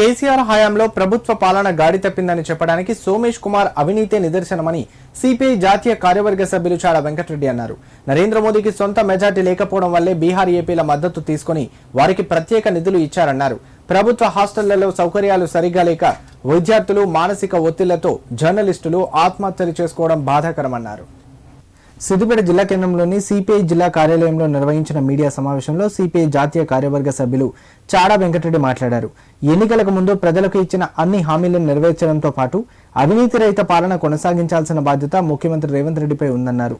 కేసీఆర్ హయాంలో ప్రభుత్వ పాలన గాడి తప్పిందని చెప్పడానికి సోమేష్ కుమార్ అవినీతే నిదర్శనమని సిపిఐ జాతీయ కార్యవర్గ సభ్యులు చాడ వెంకటరెడ్డి అన్నారు. నరేంద్ర మోదీకి సొంత మెజార్టీ లేకపోవడం వల్లే బీహార్ ఏపీల మద్దతు తీసుకుని వారికి ప్రత్యేక నిధులు ఇచ్చారన్నారు. ప్రభుత్వ హాస్టళ్ళలో సౌకర్యాలు సరిగా లేక విద్యార్థులు మానసిక ఒత్తిళ్ళతో జర్నలిస్టులు ఆత్మహత్యలు చేసుకోవడం బాధాకరమన్నారు. సిద్దిపేట జిల్లా కేంద్రంలోని సిపిఐ జిల్లా కార్యాలయంలో నిర్వహించిన మీడియా సమావేశంలో సిపిఐ జాతీయ కార్యవర్గ సభ్యులు చాడా వెంకటరెడ్డి మాట్లాడారు. ఎన్నికలకు ముందు ప్రజలకు ఇచ్చిన అన్ని హామీలను నెరవేర్చడంతో పాటు అవినీతి రహిత పాలన కొనసాగించాల్సిన బాధ్యత ముఖ్యమంత్రి రేవంత్ రెడ్డిపై ఉందన్నారు.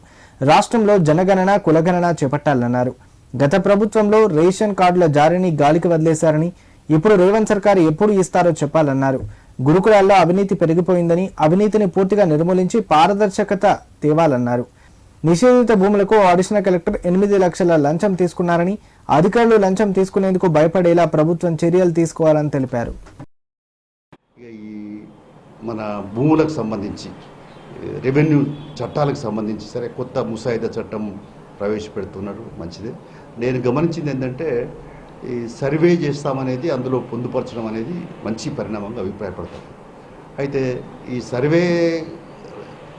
రాష్ట్రంలో జనగణన కులగణన చేపట్టాలన్నారు. గత ప్రభుత్వంలో రేషన్ కార్డుల జారీని గాలికి వదిలేశారని ఇప్పుడు రేవంత్ సర్కార్ ఎప్పుడు ఇస్తారో చెప్పాలన్నారు. గురుకులాల్లో అవినీతి పెరిగిపోయిందని అవినీతిని పూర్తిగా నిర్మూలించి పారదర్శకత తేవాలన్నారు. నిషేధిత భూములకు అడిషనల్ కలెక్టర్ ఎనిమిది లక్షల లంచం తీసుకున్నారని అధికారులు లంచం తీసుకునేందుకు భయపడేలా ప్రభుత్వం చర్యలు తీసుకోవాలని తెలిపారు. ఈ మన భూములకు సంబంధించి రెవెన్యూ చట్టాలకు సంబంధించి సరే కొత్త ముసాయిదా చట్టం ప్రవేశపెడుతున్నారు మంచిదే. నేను గమనించింది ఏంటంటే ఈ సర్వే చేస్తామనేది అందులో పొందుపరచడం అనేది మంచి పరిణామంగా అభిప్రాయపడతాను అయితే ఈ సర్వే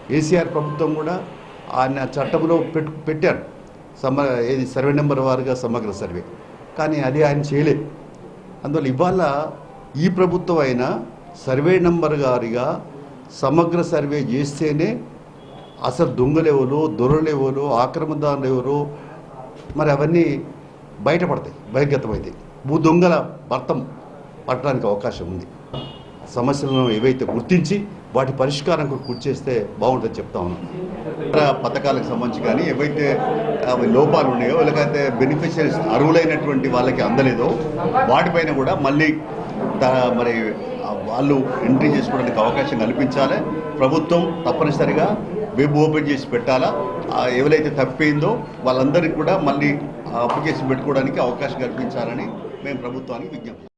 కేసీఆర్ ప్రభుత్వం కూడా ఆయన చట్టంలో పెట్టు పెట్టారు. సమ ఏది సర్వే నెంబర్ వారుగా సమగ్ర సర్వే. కానీ అది ఆయన చేయలేదు అందువల్ల ఇవాళ ఈ ప్రభుత్వం అయినా సర్వే నెంబర్ గారిగా సమగ్ర సర్వే చేస్తేనే అసలు దొంగలెవరు దొరలెవరు ఆక్రమణదారులు ఎవరు మరి అవన్నీ బయటపడతాయి బహిర్గతమవుతాయి. భూ దొంగల భర్తం పట్టడానికి అవకాశం ఉంది. సమస్యలను ఏవైతే గుర్తించి వాటి పరిష్కారం కృషి చేస్తే బాగుంటుందని చెప్తా ఉన్నాను పథకాలకు సంబంధించి కానీ ఏవైతే లోపాలు ఉన్నాయో లేకపోతే బెనిఫిషరీస్ అర్హులైనటువంటి వాళ్ళకి అందలేదో వాటిపైన కూడా మళ్ళీ మరి వాళ్ళు ఎంట్రీ చేసుకోవడానికి అవకాశం కల్పించాలి. ప్రభుత్వం తప్పనిసరిగా వెబ్ ఓపెన్ చేసి పెట్టాలా. ఎవరైతే తప్పిందో వాళ్ళందరికీ కూడా మళ్ళీ అప్లికేషన్ పెట్టుకోవడానికి అవకాశం కల్పించాలని మేము ప్రభుత్వానికి విజ్ఞప్తి